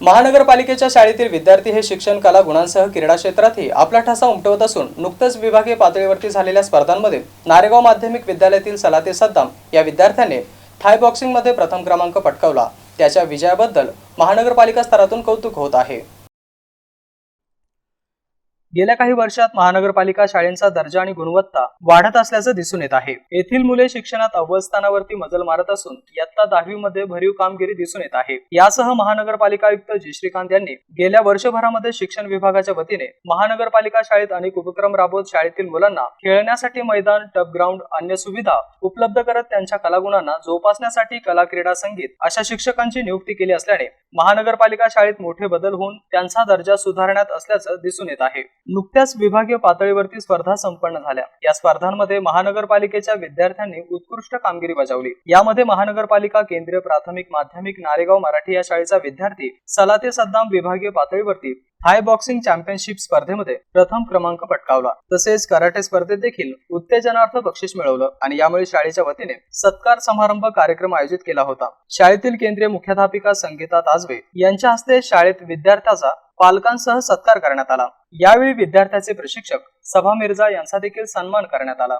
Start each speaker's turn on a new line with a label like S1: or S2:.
S1: महानगरपालिकेच्या शाळेतील विद्यार्थी हे शिक्षण कला गुणांसह क्रीडा क्षेत्रातही आपला ठसा उमटवत असून नुकतंच विभागीय पातळीवरती झालेल्या स्पर्धांमध्ये नारेगाव माध्यमिक विद्यालयातील सलाते सद्दाम या विद्यार्थ्याने थाय बॉक्सिंगमध्ये प्रथम क्रमांक पटकावला. त्याच्या विजयाबद्दल महानगरपालिका स्तरातून कौतुक होत आहे. गेल्या काही वर्षात महानगरपालिका शाळेंचा दर्जा आणि गुणवत्ता वाढत असल्याचं दिसून येत आहे. येथील मुले शिक्षणात अव्वल स्थानावरती मजल मारत असून इयत्ता दहावी मध्ये भरीव कामगिरी दिसून येत आहे. यासह महानगरपालिका आयुक्त जी. श्रीकांत यांनी गेल्या वर्षभरामध्ये शिक्षण विभागाच्या वतीने महानगरपालिका शाळेत अनेक उपक्रम राबवत शाळेतील मुलांना खेळण्यासाठी मैदान टब ग्राउंड अन्य सुविधा उपलब्ध करत त्यांच्या कलागुणांना जोपासण्यासाठी कला क्रीडा संगीत अशा शिक्षकांची नियुक्ती केली असल्याने महानगरपालिका शाळेत मोठे बदल होऊन त्यांचा दर्जा सुधारण्यात असल्याचं दिसून येत आहे. नुकत्याच विभागीय पातळीवरती स्पर्धा संपन्न झाल्या. या स्पर्धांमध्ये महानगरपालिकेच्या विद्यार्थ्यांनी उत्कृष्ट कामगिरी बजावली. यामध्ये महानगरपालिका केंद्रीय प्राथमिक माध्यमिक नारेगाव मराठी या शाळेचा विद्यार्थी सलाते सद्दाम विभागीय पातळीवरती थाय बॉक्सिंग चॅम्पियनशिप स्पर्धेमध्ये प्रथम क्रमांक पटकावला. तसेच कराटे स्पर्धेत देखील उत्तेजनार्थ बक्षीस मिळवलं आणि यामुळे शाळेच्या वतीने सत्कार समारंभ कार्यक्रम आयोजित केला होता. शाळेतील केंद्रीय मुख्याध्यापिका संगीता ताजवे यांच्या हस्ते शाळेत विद्यार्थ्याचा पालकांसह सत्कार करण्यात आला. यावेळी विद्यार्थ्याचे प्रशिक्षक सभा मिर्झा यांचा देखील सन्मान करण्यात आला.